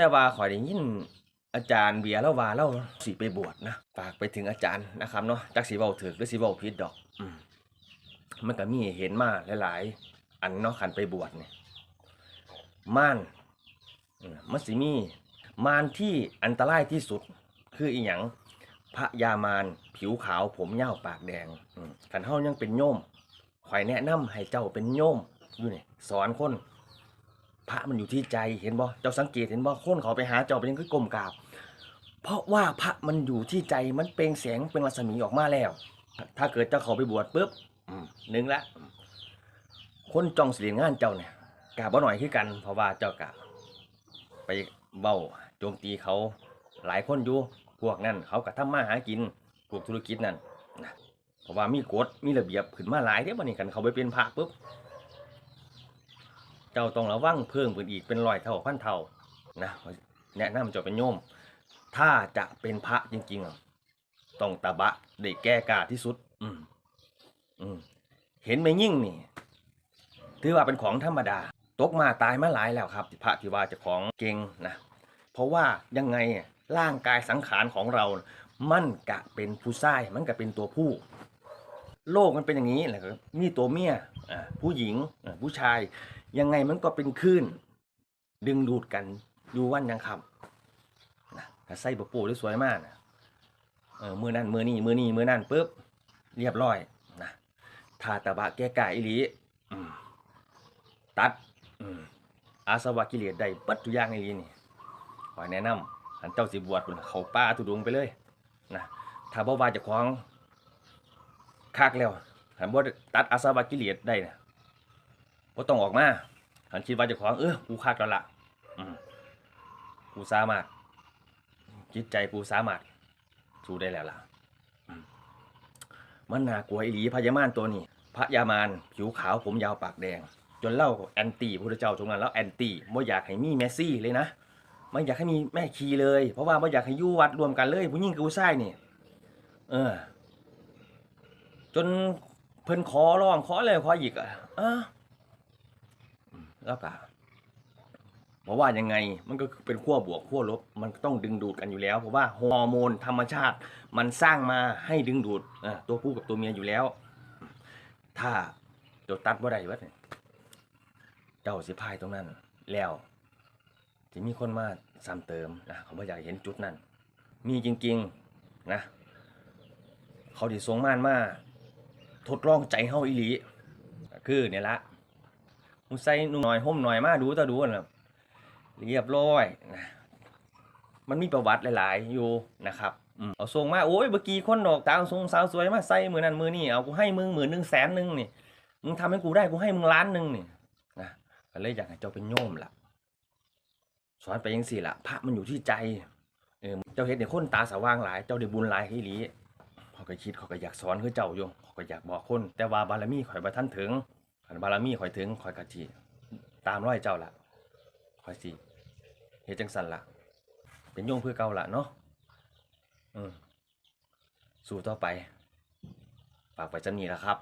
แต่ว่าขอยได้ยินอาจารย์เบียร์แล้วว่าเราสิไปบวชนะฝากไปถึงอาจารย์นะครับเนาะจักสิเว้าถึกหรือสิเว้าผิดดอกอืมมันก็มีเห็นมาหลาย ๆ อันเนาะคันไปบวชเนี่ยม่านอืมมันสิมีมารที่อันตรายที่สุดคืออีหยังพระยามารผิวขาวผมเยาปากแดงอืมคันเฮายังเป็นโยมข่อยแนะนำให้เจ้าเป็นโยมอยู่นี่สอนคน พระมันอยู่ที่ใจเห็นบ่เจ้าสังเกตเห็นบ่คนเขาไปหาเจ้าเป็นยังคือกลมกราบ เพราะว่าพระมันอยู่ที่ใจมันเปล่งแสงเป็นรัศมีออกมาแล้ว ถ้าเกิดเจ้าเขาไปบวชปุ๊บหนึ่งละคนจองสิเรียนงานเจ้าเนี่ยกาบ่หน่อยคือกัน เพราะว่าเจ้ากะไปเบ้าโจมตีเขาหลายคนอยู่พวกนั้นเขาก็ทำมาหากินพวกธุรกิจนั่นนะเพราะว่ามีกฎมีระเบียบขึ้นมาหลายเด้บัดนี้กันเขาไปเป็นพระปุ๊บ จ้าต้องระวังเพิ่มขึ้นอีกเป็นร้อยเท่าพันเท่านะแนะนำเจ้าเป็นโยม ถ้าจะเป็นพระจริงๆต้องตะบะได้แก้กาที่สุด อืมอืมเห็นไหมยิ่งนี่ถือว่าเป็นของธรรมดา ตกมาตายมาหลายแล้วครับพระที่ว่าจะของเก่งนะเพราะว่ายังไงร่างกายสังขารของเรา มันกะเป็นผู้ชายมันกะเป็นตัวผู้ โลกมันเป็นอย่างนี้แหละครับมีตัวเมียผู้หญิงผู้ชาย ยังไงมันก็เป็นคลื่น ดึงดูดกันอยู่วันยังคำนะใส่บะปูได้สวยมากนะเออมือนั่นมือนี่มือนี่มือนั่นปุ๊บเรียบร้อยนะถ้าตะบะแก้กายอีหลีตัดอาสวะกิเลสได้เบัดทุกอย่างอีหลีนี่ขอแนะนำอันเจ้าสิบวชพุ่นเขาป้าทุดงไปเลยนะถ้าบ่ว่าจะคล้าของคักแล้วถ้าบ่ตัดอาสวะกิเลสได้นะ บ่ต้องออกมาฉันคิดว่าเจะของเออกูคักแล้วล่ะกูสามารถจิตใจกูสามารถสู้ได้แล้วล่ะมันน่ากลัวอีหลีพญามารตัวนี้ พระยามารผิวขาวผมยาวปากแดง จนเล่าแอนตี้พระเจ้าตรงนั้นแล้วแอนตี้ไม่อยากให้มีเมสซี่เลยนะไม่อยากให้มีแม่คีเลย เพราะว่าไม่อยากให้ยู่วัดรวมกันเลยผู้หญิงกับผู้ชายนี่เออ จนเพิ่นขอร้องขอเลยขออีกอะอะ แล้วก็เพราะว่ายังไงมันก็คือเป็นขั้วบวกขั้วลบ มันต้องดึงดูดกันอยู่แล้ว เพราะว่าฮอร์โมนธรรมชาติมันสร้างมาให้ดึงดูดตัวผู้กับตัวเมียอยู่แล้ว ถ้าเจ้าตัดว่าใดวะเนี่ยเจ้าสิพายตรงนั้น แล้วจะมีคนมาซ้ำเติมนะเขาไม่อยากเห็นจุดนั้น มีจริง ๆนะ เขาที่ทรงม่านมาทดลองใจเฮาอีหลี คือเนี่ยละ มึงใส่นุ่งหน่อยห่มหน่อยมาดูตาดูนะเรียบร้อยนะมันมีประวัติหลาย ๆ อยู่นะครับเอาส่งมาโอ้ยเมื่อกี้คนดอกตาทรงสาวสวยมาใส่มือนั้นมือนี่เอากูให้มึงหมื่นหนึ่งแสนหนึ่งนี่มึงทำให้กูได้กูให้มึงล้านหนึ่งนี่นะก็เลยอยากให้เจ้าเป็นโยมล่ะ สอนไปยังสี่ละพระมันอยู่ที่ใจเออเจ้าเฮ็ดเนี่ยคนตาสว่างหลาย เจ้าได้บุญหลายที่ลีเขาก็คิดเขาก็อยากสอนคือเจ้าอยู่เขาก็อยากบอกคน แต่ว่าบารมีข่อยบ่ทันถึง ขันบารมีข่อยถึงข่อยกะจีตามร้อยเจ้าละข่อยสิเฮจังสันละเป็นโยงเพื่อเก่าละเนาะอืมสู้ต่อไปฝากไปจำนี้ละครับ